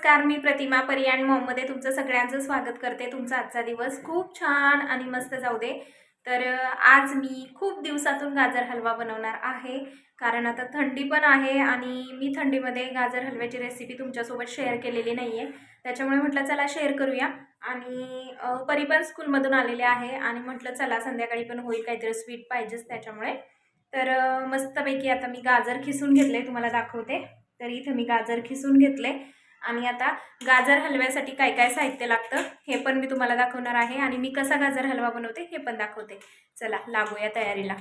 नमस्कार मी प्रतिमा परियाण मॉममध्ये तुमचं सगळ्यांचं स्वागत करते. तुमचा आजचा दिवस खूप छान आणि मस्त जाऊ दे. तर आज मी खूप दिवसातून गाजर हलवा बनवणार आहे. कारण आता थंडी पण आहे आणि मी थंडीमध्ये गाजर हलव्याची रेसिपी तुमच्यासोबत शेअर केलेली नाही आहे त्याच्यामुळे म्हटलं चला शेअर करूया. आणि परिपण परी पण स्कूलमधून आलेले आहे आणि म्हटलं चला संध्याकाळी पण होईल काहीतरी स्वीट पाहिजेच त्याच्यामुळे. तर मस्तपैकी आता मी गाजर खिसून घेतले तुम्हाला दाखवते. तर इथं मी गाजर खिसून घेतले आणि आता गाजर हलव्यासाठी काय काय साहित्य लागतं हे पण मी तुम्हाला दाखवणार आहे आणि मी कसा गाजर हलवा बनवते हे पण दाखवते. चला लागूया तयारीला.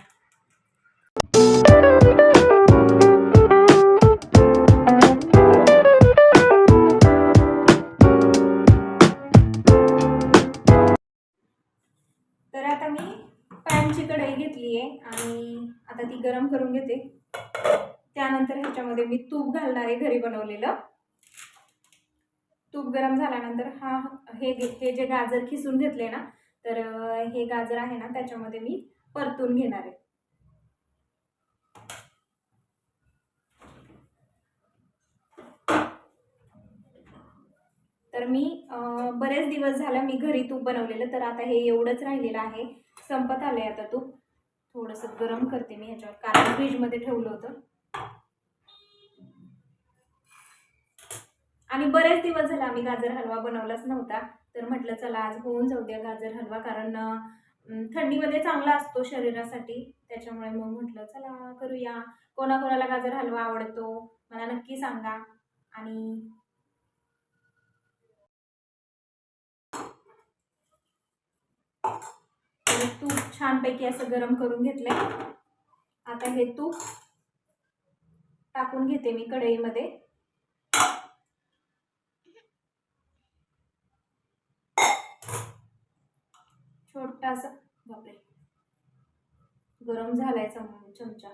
तर आता मी पॅनची कढई घेतली आहे आणि आता ती गरम करून घेते. त्यानंतर ह्याच्यामध्ये मी तूप घालणार आहे घरी बनवलेलं. तूप गरम झाल्यानंतर हा हे हे जे गाजर खिसून घेतले ना तर हे गाजर आहे ना त्याच्यामध्ये मी परतून घेणार आहे. तर मी बरेच दिवस झालं मी घरी तूप बनवलेलं तर आता हे एवढंच राहिलेलं आहे. संपत आलंय आता तूप. थोडंसं गरम करते मी ह्याच्यावर. कारण फ्रीजमध्ये ठेवलं होतं. आणि बरेच दिवस झाले आम्ही गाजर हलवा बनवलाच नव्हता. तर म्हटलं चला आज होऊन जाऊ द्या गाजर हलवा कारण थंडीमध्ये चांगला असतो शरीरासाठी. त्याच्यामुळे मग म्हटलं चला करूया. कोणाकोणाला गाजर हलवा आवडतो मला नक्की सांगा. आणि तूप छानपैकी असं गरम करून घेतलंय. आता हे तूप टाकून घेते मी कढईमध्ये. छोटासा बापरे. गरम झालाय चम चमचा.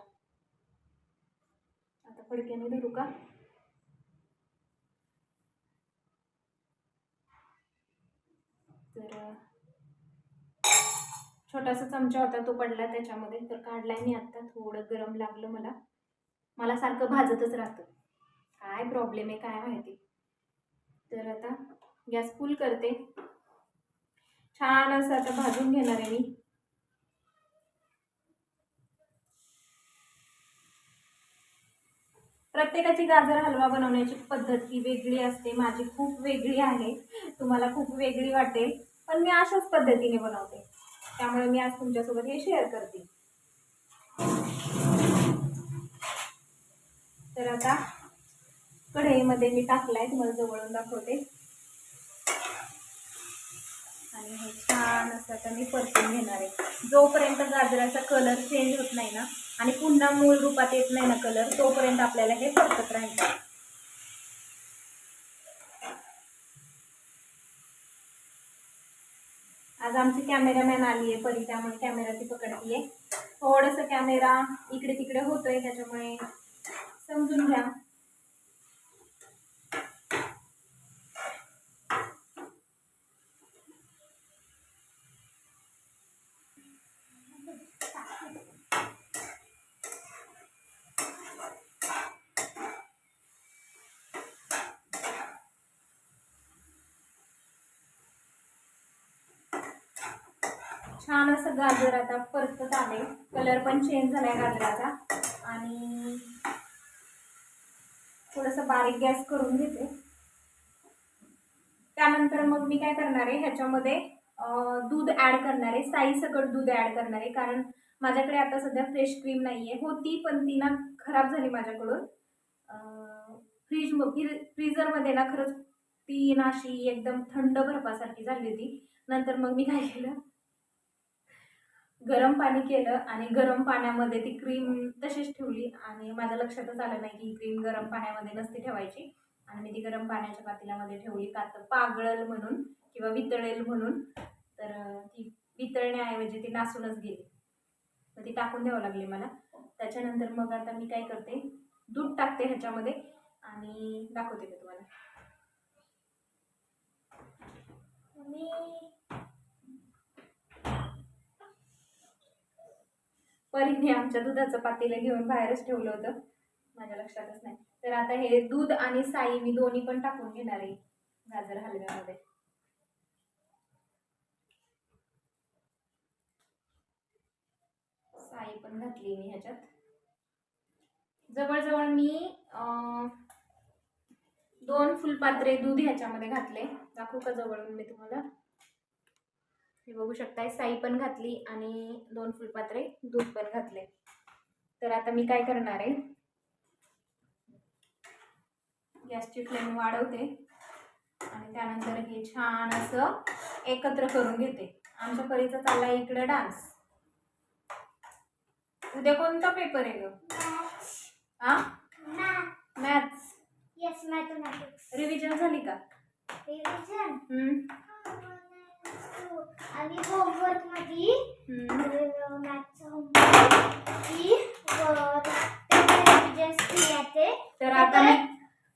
आता फडक्याने धरू का? तर छोटासा चमचा होता तो पडला त्याच्यामध्ये. तर काढलाय मी आत्ता. थोडं गरम लागलं मला. मला सारखं भाजतच राहतं. काय प्रॉब्लेम आहे काय माहिती? तर आता गॅस फुल करते. छान असं आता भाजून घेणार आहे मी. प्रत्येकाची गाजर हलवा बनवण्याची पद्धत ही वेगळी असते. माझी खूप वेगळी आहे. तुम्हाला खूप वेगळी वाटेल. पण मी अशाच पद्धतीने बनवते. त्यामुळे मी आज तुमच्यासोबत हे शेअर करते. तर आता कढईमध्ये मी टाकलाय. तुम्हाला जवळून दाखवते. आणि हे छान असं आता मी परतून घेणार आहे. जोपर्यंत गाजराचा कलर चेंज होत नाही ना आणि पुन्हा मूळ रूपात येत नाही ना कलर तोपर्यंत आपल्याला हे परतत राहायचं आज आमची कॅमेरामॅन आली आहे परी त्यामुळे कॅमेरा ती पकडतीये थोडंसं कॅमेरा इकडे तिकडे होतोय त्याच्यामुळे समजून घ्या. छान असं गाजर आता परतत आले कलर पण चेंज झालाय गाजराचा. आणि थोडंसं बारीक गॅस करून घेते. त्यानंतर मग मी काय करणार आहे ह्याच्यामध्ये दूध ॲड करणार आहे. साई सकट दूध ॲड करणार आहे. कारण माझ्याकडे आता सध्या फ्रेश क्रीम नाही आहे होती पण ती ना खराब झाली माझ्याकडून. फ्रीज फ्रीजरमध्ये ना खरंच ती ना अशी एकदम थंड बर्फासारखी झाली होती. नंतर मग मी काय केलं गरम पाणी केलं आणि गरम पाण्यामध्ये ती क्रीम तशीच ठेवली. आणि माझ्या लक्षातच आलं नाही की क्रीम गरम पाण्यामध्ये नसती ठेवायची. आणि मी ती गरम पाण्याच्या पातेल्यामध्ये ठेवली. का तर पागळल म्हणून किंवा वितळेल म्हणून. तर ती वितळण्याऐवजी ती नासूनच गेली. तर ती टाकून द्यावं लागली मला. त्याच्यानंतर मग आता मी काय करते दूध टाकते ह्याच्यामध्ये. आणि दाखवते मी तुम्हाला. मी परीने आमच्या दुधाचं पातेलं घेऊन बाहेरच ठेवलं होतं. माझ्या लक्षातच नाही. तर आता हे दूध आणि साई मी दोन्ही पण टाकून घेणार आहे गाजर हलव्यामध्ये. साई पण घातली मी ह्याच्यात. जवळजवळ मी दोन फुलपात्रे दूध ह्याच्यामध्ये घातले. दाखवू का जवळून मी तुम्हाला? हे बघू शकताय. साई पण घातली आणि दोन फुलपात्रे दूध पण घातले तर आता मी काय करणार आहे? गॅसची फ्लेम वाढवते आणि त्यानंतर हे छान असं एकत्र करून घेते. आमच्या परीचा चालला इकडे डान्स. उद्या कोणता पेपर आहे ग? हा मॅथ्स. रिव्हिजन झाली का? Revision. आणि होमवर्कमध्ये ते. तर आता मी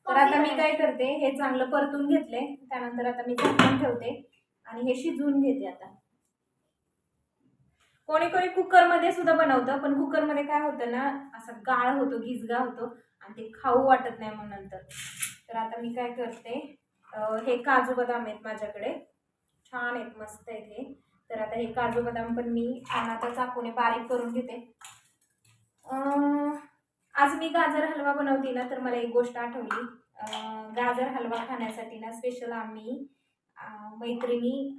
तर आता मी काय करते हे चांगलं परतून घेतले त्यानंतर आता मी झाकून ठेवते आणि हे शिजवून घेते आता. कोणी कोणी कुकरमध्ये सुद्धा बनवतं पण कुकरमध्ये काय होतं ना असं गाळ होतो गिजगा होतो आणि ते खाऊ वाटत नाही मग नंतर. तर आता मी काय करते हे काजू बदाम आहेत माझ्याकडे. छान आहेत मस्त आहेत हे. तर आता हे काजू बदाम पण मी छान आता चाकूने बारीक करून घेते. आज मी गाजर हलवा बनवते ना तर मला एक गोष्ट आठवली. गाजर हलवा खाण्यासाठी ना स्पेशल आम्ही मैत्रिणी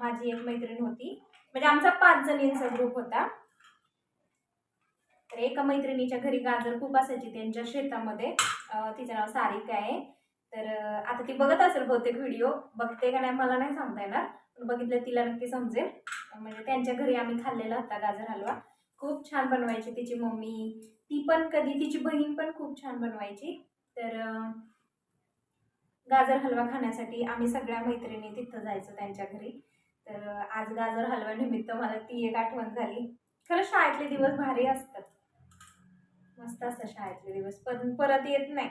माझी एक मैत्रीण होती. म्हणजे आमचा पाच जणींचा ग्रुप होता. तर एका मैत्रिणीच्या घरी गाजर खूप असायची त्यांच्या शेतामध्ये. तिचं नाव सारिका आहे. तर आता ती बघत असेल बहुतेक व्हिडिओ बघते का नाही मला नाही सांगता येणार. पण बघितलं तिला नक्की समजेल. म्हणजे त्यांच्या घरी आम्ही खाल्लेला होता गाजर हलवा. खूप छान बनवायची तिची मम्मी. ती पण कधी तिची बहीण पण खूप छान बनवायची. तर गाजर हलवा खाण्यासाठी आम्ही सगळ्या मैत्रिणी तिथं जायचो त्यांच्या घरी. तर आज गाजर हलवा निमित्त मला ती एक आठवण झाली. खरं शाळेतले दिवस भारी असतात. मस्त असतात शाळेतले दिवस. पण परत येत नाही.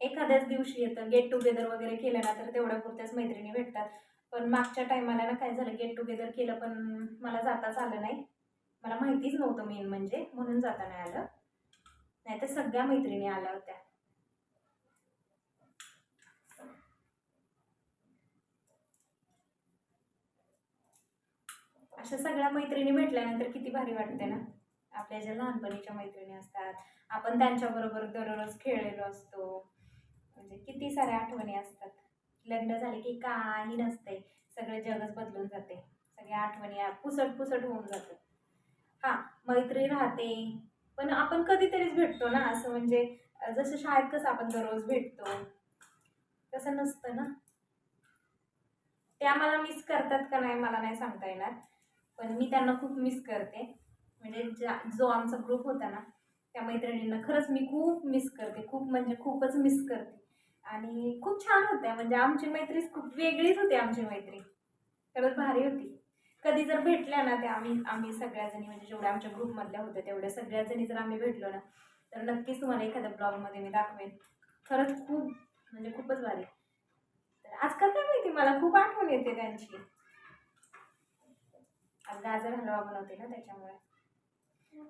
एखाद्याच दिवशी येतं. गेट टुगेदर वगैरे केलं ना तर तेवढ्या पुरत्याच मैत्रिणी भेटतात. पण मागच्या टायमाला ना काय झालं गेट टुगेदर केलं पण मला जाताच आलं नाही. मला माहितीच नव्हतं मेन म्हणजे म्हणून जाता नाही आलं. नाही तर सगळ्या मैत्रिणी आल्या होत्या. अशा सगळ्या मैत्रिणी भेटल्यानंतर किती भारी वाटते ना. आपल्या ज्या लहानपणीच्या मैत्रिणी असतात आपण त्यांच्याबरोबर दररोज खेळलेलो असतो. म्हणजे किती साऱ्या आठवणी असतात. लग्न झाले की काही नसते. सगळे जगच बदलून जाते. सगळ्या आठवणी पुसट पुसट होऊन जातात. हां मैत्री राहते. पण आपण कधीतरीच भेटतो ना असं म्हणजे जसं शाळेत कसं आपण दररोज भेटतो. तसं नसतं ना. त्या मला मिस करतात का नाही मला नाही सांगता येणार. पण मी त्यांना खूप मिस करते. म्हणजे ज्या जो आमचा ग्रुप होता ना त्या मैत्रिणींना खरंच मी खूप मिस करते. खूप म्हणजे खूपच मिस करते. आणि खूप छान होत्या. म्हणजे आमची मैत्रीच खूप वेगळीच होती आमची मैत्री. खरंच भारी होती. कधी जर भेटल्या ना त्या आम्ही आम्ही सगळ्याजणी म्हणजे जेवढ्या आमच्या ग्रुपमधल्या होत्या तेवढ्या सगळ्याजणी जर आम्ही भेटलो ना तर नक्कीच तुम्हाला एखाद्या ब्लॉगमध्ये मी दाखवेन. खरंच खूप म्हणजे खूपच भारी. तर आजकाल काय माहिती मला खूप आठवण येते त्यांची. आज गाजर हलवा बनवते ना त्याच्यामुळे.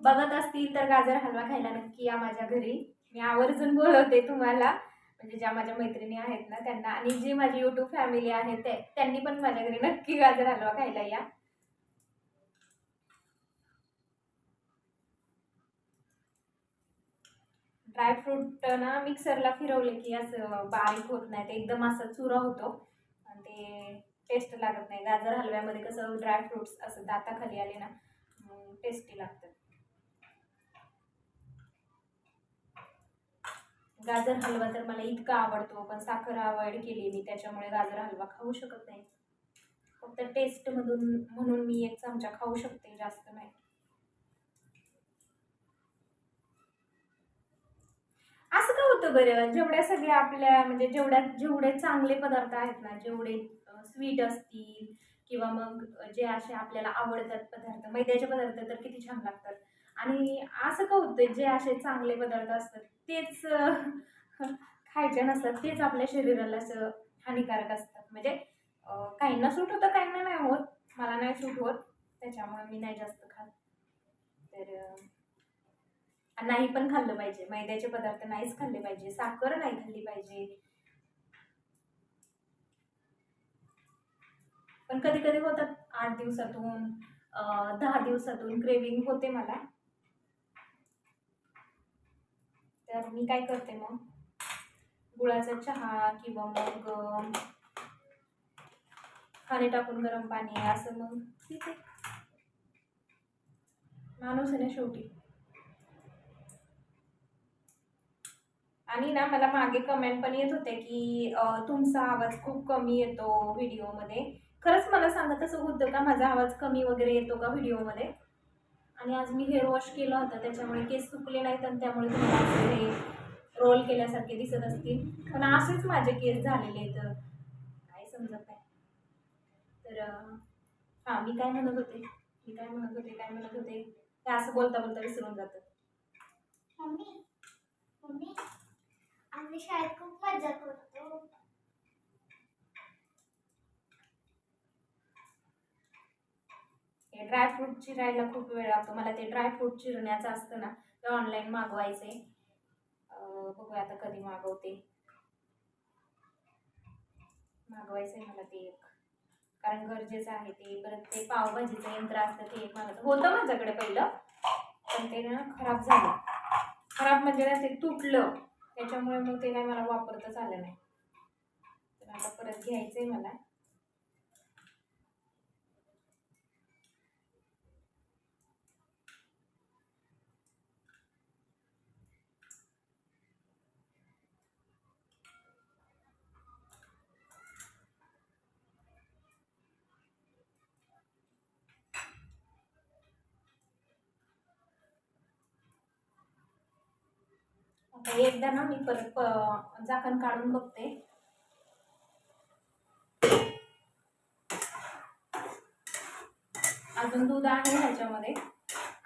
बघत असतील तर गाजर हलवा खायला नक्की या माझ्या घरी. मी आवर्जून बोलवते तुम्हाला. म्हणजे ज्या माझ्या मैत्रिणी आहेत ना त्यांना आणि जी माझी यूट्यूब फॅमिली आहे ते त्यांनी पण माझ्या घरी नक्की गाजर हलवा खायला या. ड्रायफ्रूट ना मिक्सरला फिरवले की असं बारीक होत नाही ते एकदम असं चुरा होतो. आणि ते टेस्ट लागत नाही. गाजर हलव्यामध्ये कसं ड्रायफ्रुट्स असं दाताखाली आले ना टेस्टी लागतं. गाजर हलवा तर मला इतका आवडतो पण साखर अवॉइड केली मी त्याच्यामुळे गाजर हलवा खाऊ शकत नाही. फक्त टेस्टमधून म्हणून मी एक चमचा खाऊ शकते जास्त नाही. असं का होतं बरं? जेवढ्या सगळ्या आपल्या म्हणजे जेवढ्या जेवढे चांगले पदार्थ आहेत ना जेवढे स्वीट असतील किंवा मग जे असे आपल्याला आवडतात पदार्थ मैद्याचे पदार्थ तर किती छान लागतात. आणि असं का होतं जे असे चांगले पदार्थ असतात तेच खायचे नसतात तेच आपल्या शरीराला असं हानिकारक असतात. म्हणजे काहींना सूट होतं काहींना नाही होत. मला नाही सूट होत त्याच्यामुळे मी नाही जास्त खात. तर नाही पण खाल्लं पाहिजे. मैद्याचे पदार्थ नाहीच खाल्ले पाहिजे. साखर नाही खाल्ली पाहिजे. पण कधी कधी होतात आठ दिवसातून दहा दिवसातून क्रेविंग होते मला. तर मी काय करते मग? गुळाचा चहा किंवा मग खाणे टाकून गरम पाणी असं मग पिते. माणूस आहे ना शेवटी. आणि ना मला मागे कमेंट पण येत होते की तुमचा आवाज खूप कमी येतो व्हिडिओमध्ये खरंच मला सांगा तसं होतं का? माझा आवाज कमी वगैरे येतो का व्हिडिओमध्ये आणि आज मी हेअर वॉश केलं होतं त्याच्यामुळे केस सुकले नाहीत आणि त्यामुळे तुम्हाला असे हे रोल केल्यासारखे दिसत असतील. पण असेच माझे केस झालेले आहेत. काय समजत नाही. तर हां मी काय म्हणत होते? मी काय म्हणत होते? काय म्हणत होते? ते असं बोलता बोलता विसरून जातं. मम्मी मम्मी आम्ही शाळेत खूप मजा करतो. हे ड्रायफ्रूट चिरायला खूप वेळ लागतो. मला ते ड्रायफ्रूट चिरण्याचं असतं ना ते ऑनलाईन मागवायचं. आहे बघूया आता कधी मागवते. मागवायचं आहे मला ते एक. कारण गरजेचं आहे ते. परत ते पावभाजीचं यंत्र असतं ते एक मागवतं. होतं माझ्याकडे पहिलं पण ते ना खराब झालं. खराब म्हणजे ना ते तुटलं. त्याच्यामुळे मग ते काय मला वापरताच आलं नाही. तर आता परत घ्यायचं आहे मला. एकदा ना मी परत झाकण काढून बघते. अजून दूध आहे ह्याच्यामध्ये.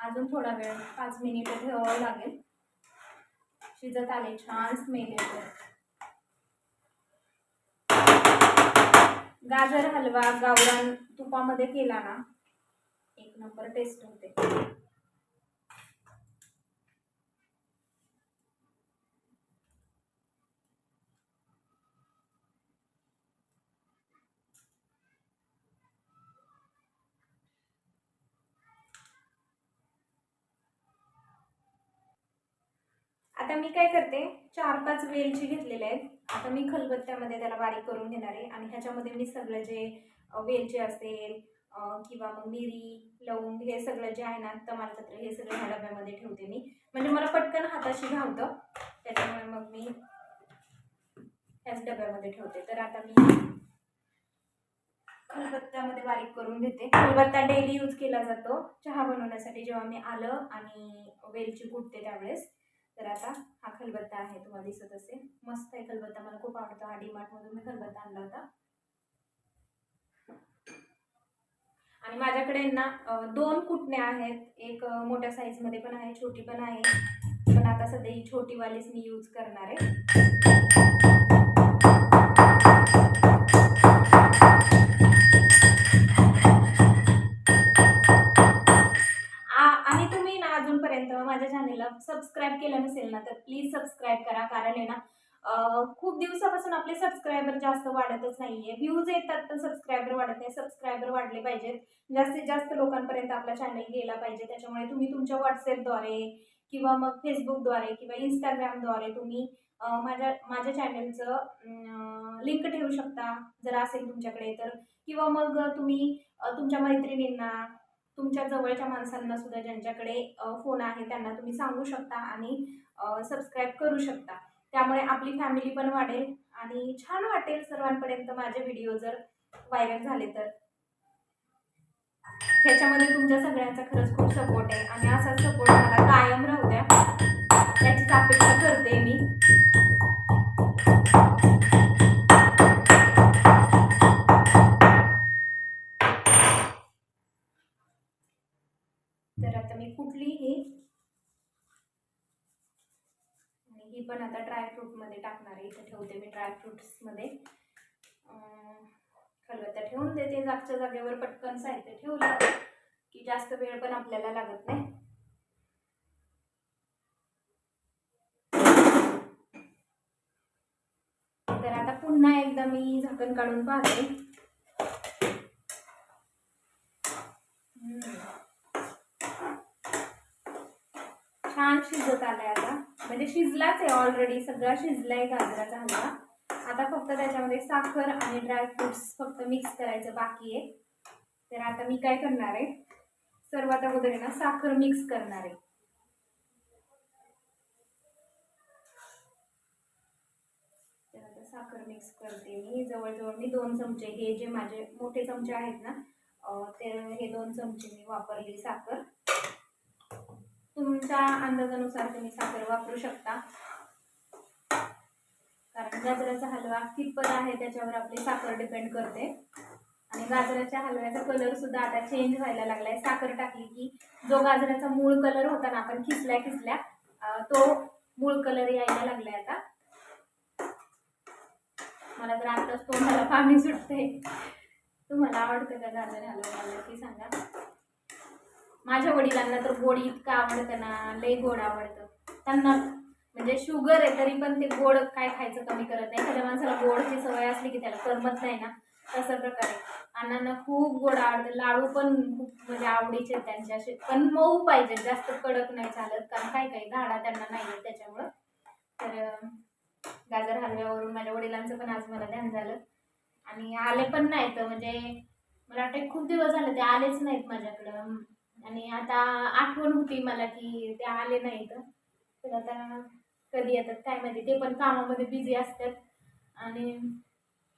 अजून थोडा वेळ पाच मिनिट ठेवावं लागेल. शिजत आले छान स्मेल येतो गाजर हलवा गावरान तुपामध्ये केला ना एक नंबर टेस्ट होते आता मी काय करते चार पाच वेलची घेतलेल्या आहेत. आता मी खलबत्त्यामध्ये त्याला बारीक करून घेणार आहे आणि ह्याच्यामध्ये मी सगळं जे वेलची असेल किंवा मग मिरी लवंग हे सगळं जे आहे ना तमालपत्र हे सगळं ह्या डब्यामध्ये ठेवते मी. म्हणजे मला पटकन हाताशी घावतं. त्याच्यामुळे मग मी ह्याच डब्यामध्ये ठेवते. तर आता मी खलबत्त्यामध्ये बारीक करून घेते. खलबत्ता डेली यूज केला जातो. चहा बनवण्यासाठी जेव्हा मी आलं आणि वेलची कुटते त्यावेळेस तर आता हा खलबत्ता आहे तुम्हाला दिसत असेल. मस्त आहे खलबत्ता. मला खूप आवडतो हा डीमार्टमधून मी खलबत्ता आणला होता. आणि माझ्याकडे ना दोन कुटण्या आहेत. एक मोठ्या साईजमध्ये पण आहे छोटी पण आहे. पण आता सध्या ही छोटीवालीच मी यूज करणार आहे. सबस्क्राईब केलं नसेल ना तर प्लीज सबस्क्राईब करा. कारण आहे ना खूप दिवसापासून आपले सबस्क्रायबर जास्त वाढतच नाहीये. व्ह्यूज येतात पण सबस्क्रायबर वाढत नाही. सबस्क्रायबर वाढले पाहिजेत. जास्तीत जास्त लोकांपर्यंत आपला चॅनल गेला पाहिजे. त्याच्यामुळे तुम्ही तुमच्या व्हॉट्सअपद्वारे किंवा मग फेसबुकद्वारे किंवा इंस्टाग्रामद्वारे तुम्ही माझ्या माझ्या चॅनलचं लिंक ठेवू शकता. जर असेल तुमच्याकडे तर. किंवा मग तुम्ही तुमच्या मैत्रिणींना तुमच्या जवळच्या माणसांना सुद्धा ज्यांच्याकडे फोन आहे त्यांना तुम्ही सांगू शकता आणि सबस्क्राईब करू शकता. त्यामुळे आपली फॅमिली पण वाढेल आणि छान वाटेल सर्वांपर्यंत माझे व्हिडिओ जर व्हायरल झाले तर. ह्याच्यामध्ये तुमच्या सगळ्यांचा खरंच खूप सपोर्ट आहे आणि असा सपोर्ट मला कायम राहू द्या. याचीच अपेक्षा करते मी. पण आता ड्रायफ्रूटमध्ये टाकणार आहे. इथं ठेवते मी ड्रायफ्रूट्समध्ये खलबत्ता ठेवून देते. जागच्या जागेवर पटकन साहित्य ठेवलं की जास्त वेळ पण आपल्याला लागत नाही. तर आता पुन्हा एकदा मी झाकण काढून पाहते. छान शिजत आलाय आता. म्हणजे शिजलाच आहे ऑलरेडी सगळा शिजला आहे गाजराचा हलवा. आता फक्त त्याच्यामध्ये साखर आणि ड्रायफ्रुट्स फक्त मिक्स करायचं बाकी आहे. तर आता मी काय करणार आहे? सर्वात अगोदर आहे ना साखर मिक्स करणार आहे. तर आता साखर मिक्स करते मी. जवळजवळ मी दोन चमचे हे जे माझे मोठे चमचे आहेत ना ते हे दोन चमचे मी वापरली साखर. तुमच्या अंदाजानुसार तुम्ही साखर वापरू शकता. कारण गाजराचा हलवा कितपत आहे त्याच्यावर आपली साखर डिपेंड करते. आणि गाजराच्या हलव्याचा कलर सुद्धा आता चेंज व्हायला लागलाय. साखर टाकली की जो गाजराचा मूळ कलर होता ना आपण खिसल्या खिसल्या तो मूळ कलर यायला लागलाय आता. मला तर आताच तोंडाला पाणी सुटते तुम्हाला आवडतं का गाजर हलवा? मला की सांगा. माझ्या वडिलांना तर गोड इतकं आवडतं ना लई गोड आवडतं. त्यांना म्हणजे शुगर आहे तरी पण ते गोड काय खायचं कमी करत नाही. एखाद्या माणसाला गोडची सवय असली की त्याला करमत नाही ना तशा प्रकारे. अण्णांना खूप गोड आवडतं. लाडू पण खूप म्हणजे आवडीचे आहेत त्यांच्या असे. पण मऊ पाहिजे जास्त कडक नाही चालत कारण काही काही झाडा त्यांना नाही आहेत त्याच्यामुळं. तर गाजर हलव्यावरून माझ्या वडिलांचं पण आज मला ध्यान झालं. आणि आले पण नाहीत म्हणजे मला वाटतं खूप दिवस झाले ते आलेच नाहीत माझ्याकडं. आणि आता आठवण होती मला की ते आले नाहीत. तर आता कधी येतात काय माहिती ते पण कामामध्ये बिझी असतात. आणि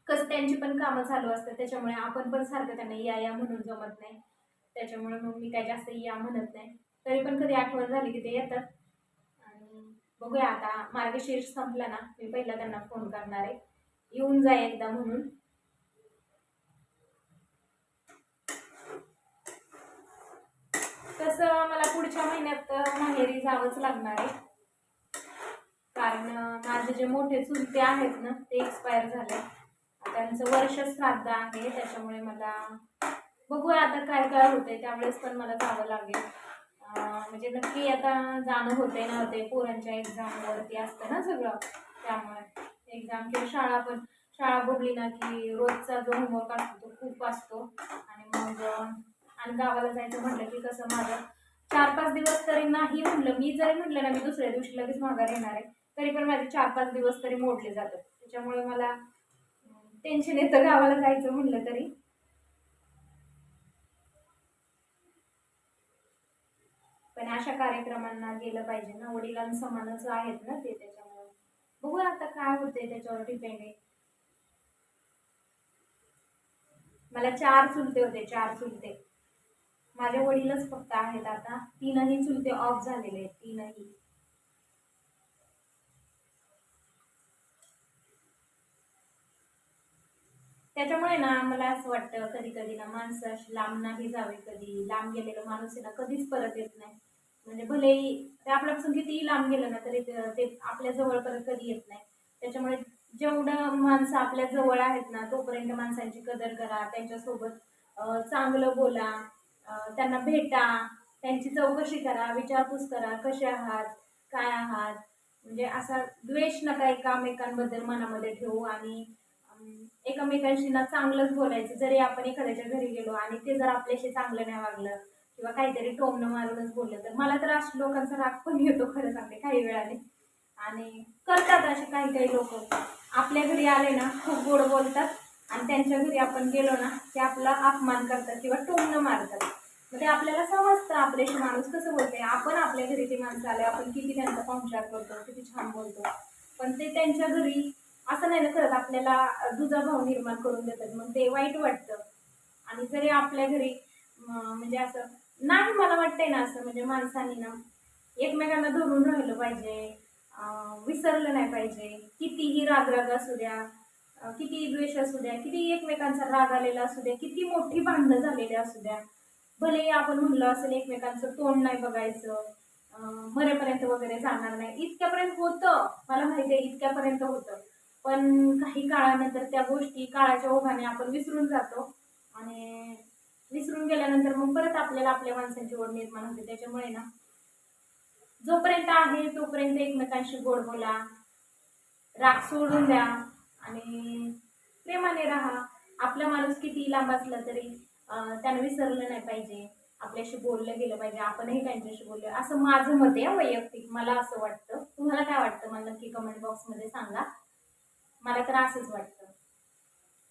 कसं त्यांची पण कामं चालू असतात त्याच्यामुळे आपण पण सारखं त्यांना या या म्हणून जमत नाही. त्याच्यामुळे मग मी काय जास्त या म्हणत नाही. तरी पण कधी आठवण झाली की ते येतात. आणि बघूया आता मार्गशीर्ष संपला ना मी पहिला त्यांना फोन करणार आहे. येऊन जा एकदा म्हणून. तसं मला पुढच्या महिन्यात माहेरी जावंच लागणार आहे. कारण माझे जे मोठे चुलते आहेत ना ते एक्सपायर झाले. त्यांचं वर्ष श्राद्ध आहे त्याच्यामुळे मला बघूया आता काय काय होतंय. त्यावेळेस पण मला जावं लागेल. म्हणजे नक्की आता जाणं होते ना होते पोरांच्या एक्झामवरती असतं ना सगळं. त्यामुळे एक्झाम किंवा शाळा पण शाळा बुडली ना की रोजचा जो होमवर्क असतो तो खूप असतो. आणि मग आणि गावाला जायचं म्हटलं की कसं माझं चार पाच दिवस तरी नाही म्हटलं. मी जरी म्हटलं ना मी दुसऱ्या दिवशी लगेच माघार येणार आहे तरी पण माझे चार पाच दिवस तरी मोडले जातात. त्याच्यामुळे मला टेन्शन येतं गावाला जायचं म्हटलं तरी. पण अशा कार्यक्रमांना गेलं पाहिजे ना. वडिलांसमानच आहेत ना ते त्याच्यामुळे. बघू आता काय होते त्याच्यावर डिपेंड आहे. मला चार चुलते होते चार चुलते. माझे वडीलच फक्त आहेत आता. तीनही चुलते ऑफ झालेले आहेत तीनही. त्याच्यामुळे ना मला असं वाटतं कधी कधी ना माणसं अशी लांब नाही जावे कधी. लांब गेलेलं माणूस आहे ना कधीच परत येत नाही. म्हणजे भलेही ते आपल्यापासून कितीही लांब गेलं ना तरी ते आपल्या जवळ परत कधी येत नाही. त्याच्यामुळे जेवढं माणसं आपल्या जवळ आहेत ना तोपर्यंत माणसांची कदर करा त्यांच्यासोबत चांगलं बोला. त्यांना भेटा त्यांची चौकशी करा विचारपूस करा कसे आहात काय आहात? म्हणजे असा द्वेष नका एकामेकांबद्दल मनामध्ये ठेवू आणि एकमेकांशी ना चांगलंच बोलायचं. जरी आपण एखाद्याच्या घरी गेलो आणि ते जर आपल्याशी चांगलं नाही वागलं किंवा काहीतरी टोमणं मारूनच बोललं तर मला तर अशा लोकांचा राग पण येतो खरं सांगते काही वेळाने. आणि करतात असे काही काही लोक. आपल्या घरी आले ना खूप गोड बोलतात आणि त्यांच्या घरी आपण गेलो ना ते आपला अपमान करतात किंवा टोमणं मारतात. मग ते आपल्याला समजतं आपल्याशी माणूस कसं बोलते आपण आपल्या घरी ते माणसं आले आपण किती त्यांचा पाहुणचार करतो किती छान बोलतो. पण ते त्यांच्या घरी असं नाही ना करत आपल्याला दुजा भाव निर्माण करून देतात. मग ते वाईट वाटतं. आणि जरी आपल्या घरी म्हणजे असं नाही मला वाटतंय ना असं म्हणजे माणसांनी ना एकमेकांना धरून राहिलं पाहिजे विसरलं नाही पाहिजे. कितीही रागराग असू द्या कितीही द्वेष असू द्या किती एकमेकांचा राग आलेला असू द्या किती मोठी भांडणं झालेली असू द्या. भलेही आपण म्हणलं असेल एकमेकांचं तोंड नाही बघायचं मरेपर्यंत वगैरे जाणार नाही. इतक्यापर्यंत होतं. मला माहिती आहे इतक्यापर्यंत होतं. पण काही काळानंतर त्या गोष्टी काळाच्या ओघाने आपण विसरून जातो. आणि विसरून गेल्यानंतर मग परत आपल्याला आपल्या माणसांची ओढ निर्माण होते. त्याच्यामुळे ना जोपर्यंत आहे तोपर्यंत एकमेकांशी गोड बोला राग सोडून द्या आणि प्रेमाने राहा. आपला माणूस किती लांब असला तरी त्यांना विसरलं नाही पाहिजे. आपल्याशी बोललं गेलं पाहिजे. आपणही त्यांच्याशी बोललो. असं माझं मत आहे वैयक्तिक. मला असं वाटतं. तुम्हाला काय वाटतं? मला नक्की कमेंट बॉक्समध्ये सांगा. मला तर असंच वाटतं.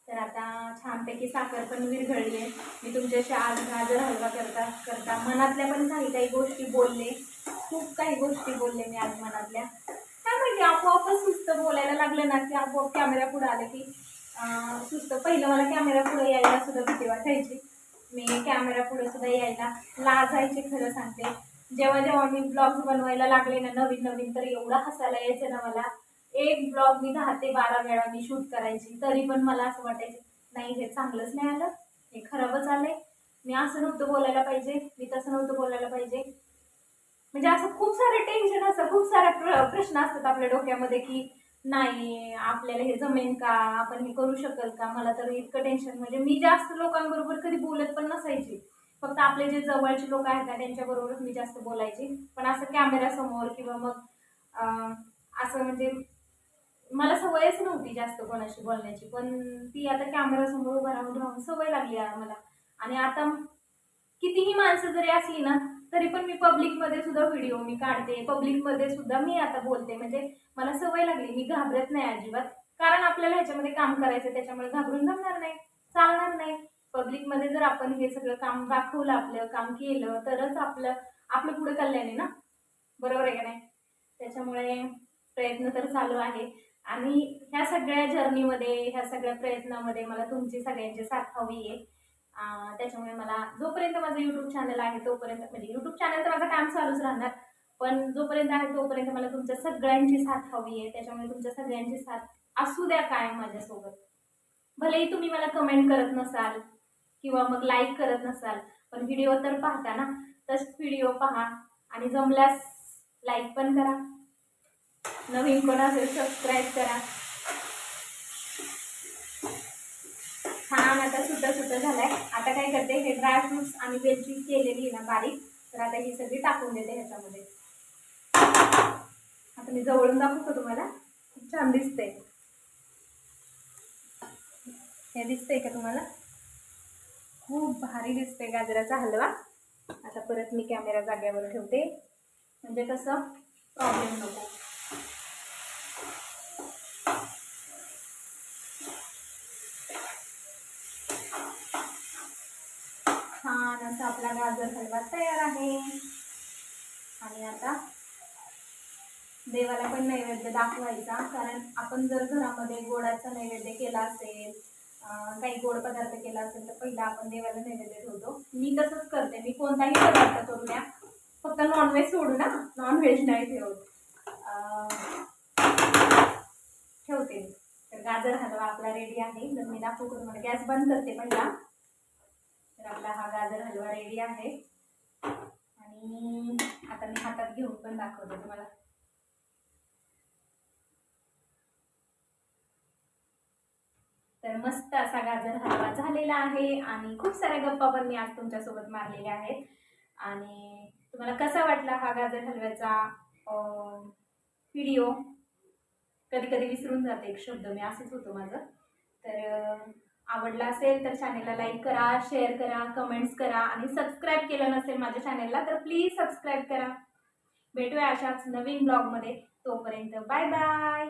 तर आता छानपैकी साखर पण विरघळली आहे. मी तुमच्याशी आज गाजर हलवा करता करता मनातल्या पण काही काही गोष्टी बोलले. खूप काही गोष्टी बोलले मी आज मनातल्या. काय माहिती आपोआपच सुस्त बोलायला लागलं ना की आपोआप कॅमेरा पुढे आलं की सुस्त. पहिलं मला कॅमेरा पुढे यायला सुद्धा भीती वाटायची. मी कॅमेरा पुढे सुद्धा यायला लाजायचे खरं सांगते. जेव्हा जेव्हा मी ब्लॉग्स बनवायला लागले ना नवीन नवीन तर एवढा हसायला यायचं ना मला. एक ब्लॉग मी दहा ते बारा वेळा मी शूट करायची तरी पण मला असं वाटायचं नाही हे चांगलंच नाही आलं. हे खराबच आलंय. मी असं नव्हतं बोलायला पाहिजे. मी तसं नव्हतं बोलायला पाहिजे. म्हणजे असं खूप सारे टेन्शन असतं खूप सारे प्र प्रश्न असतात आपल्या डोक्यामध्ये की नाही आपल्याला हे जमेन का? आपण हे करू शकल का? मला तर इतकं टेन्शन म्हणजे मी जास्त लोकांबरोबर कधी बोलत पण नसायची. फक्त आपले जे जवळचे लोक आहेत ना त्यांच्याबरोबरच मी जास्त बोलायची. पण असं कॅमेऱ्यासमोर किंवा मग असं म्हणजे मला सवयच नव्हती जास्त कोणाशी बोलण्याची. पण ती आता कॅमेऱ्यासमोर उभं राहून राहून सवय लागली आहे मला. आणि आता कितीही माणसं जरी असली ना तरी पण मी पब्लिकमध्ये सुद्धा व्हिडिओ मी काढते. पब्लिकमध्ये सुद्धा मी आता बोलते. म्हणजे मला सवय लागली मी घाबरत नाही अजिबात. कारण आपल्याला ह्याच्यामध्ये काम करायचं त्याच्यामुळे घाबरून जमणार नाही चालणार नाही. पब्लिकमध्ये जर आपण हे सगळं काम दाखवलं आपलं काम केलं तरच आपलं आपलं पुढे कल्याण आहे ना? बरोबर आहे का नाही? त्याच्यामुळे प्रयत्न तर चालू आहे. आणि ह्या सगळ्या जर्नीमध्ये ह्या सगळ्या प्रयत्नामध्ये मला तुमची सगळ्यांची साथ हवी आहे. त्याच्यामुळे मला जोपर्यंत माझं यूट्यूब चॅनल आहे तोपर्यंत म्हणजे यूट्यूब चॅनल तर माझं काम चालूच राहणार. पण जोपर्यंत आहे तोपर्यंत मला तुमच्या सगळ्यांची साथ हवी आहे. त्याच्यामुळे तुमच्या सगळ्यांची साथ असू द्या काय माझ्यासोबत. भलेही तुम्ही मला कमेंट करत नसाल किंवा मग लाईक करत नसाल पण व्हिडिओ तर पाहता ना. तस व्हिडिओ पहा आणि जमल्यास लाईक पण करा. नवीन कोण असेल सबस्क्राईब करा. छान आता सुद्धा सुद्धा झालाय. आता काय करते हे ड्रायफ्रुट्स आणि वेलची केलेली आहे ना बारीक तर आता ही सगळी टाकून देते ह्याच्यामध्ये. आता मी जवळून दाखवतो का तुम्हाला. खूप छान दिसते हे दिसतंय का तुम्हाला? खूप भारी दिसते गाजराचा हलवा. आता परत मी कॅमेरा जाग्यावर ठेवते. म्हणजे कसं? प्रॉब्लेम नको. छान असा आपला गाजर हलवा तयार आहे. आणि आता देवाला पण नैवेद्य दाखवायचा. कारण आपण जर घरामध्ये गोडाचा नैवेद्य केला असेल काही गोड पदार्थ केला असेल तर पहिला आपण देवाला नैवेद्य ठेवतो. मी तसंच करते. मी कोणताही पदार्थ करू द्या. फक्त नॉनव्हेज सोडू ना. नॉनव्हेज नाही ठेवत. ठेवते. तर गाजर हलवा आपला रेडी आहे. जर मी दाखवतो तुम्हाला गॅस बंद करते पहिला. तर आपला हा गाजर हलवा रेडी आहे. आणि आता मी हातात घेऊन पण दाखवते तुम्हाला. तर मस्त असा गाजर हलवा झालेला आहे आणि खूप साऱ्या गप्पा पण मी आज तुमच्यासोबत मारलेल्या आहेत. आणि तुम्हाला कसा वाटला हा गाजर हलव्याचा व्हिडिओ कधी कधी विसरून जाते एक शब्द मी असंच होतो माझं. तर आवडला असेल तर चॅनेलला लाईक करा शेअर करा कमेंट्स करा आणि सबस्क्राईब केलं नसेल माझ्या चॅनेलला तर प्लीज सबस्क्राईब करा. भेटूया अशाच नवीन ब्लॉगमध्ये तोपर्यंत बाय बाय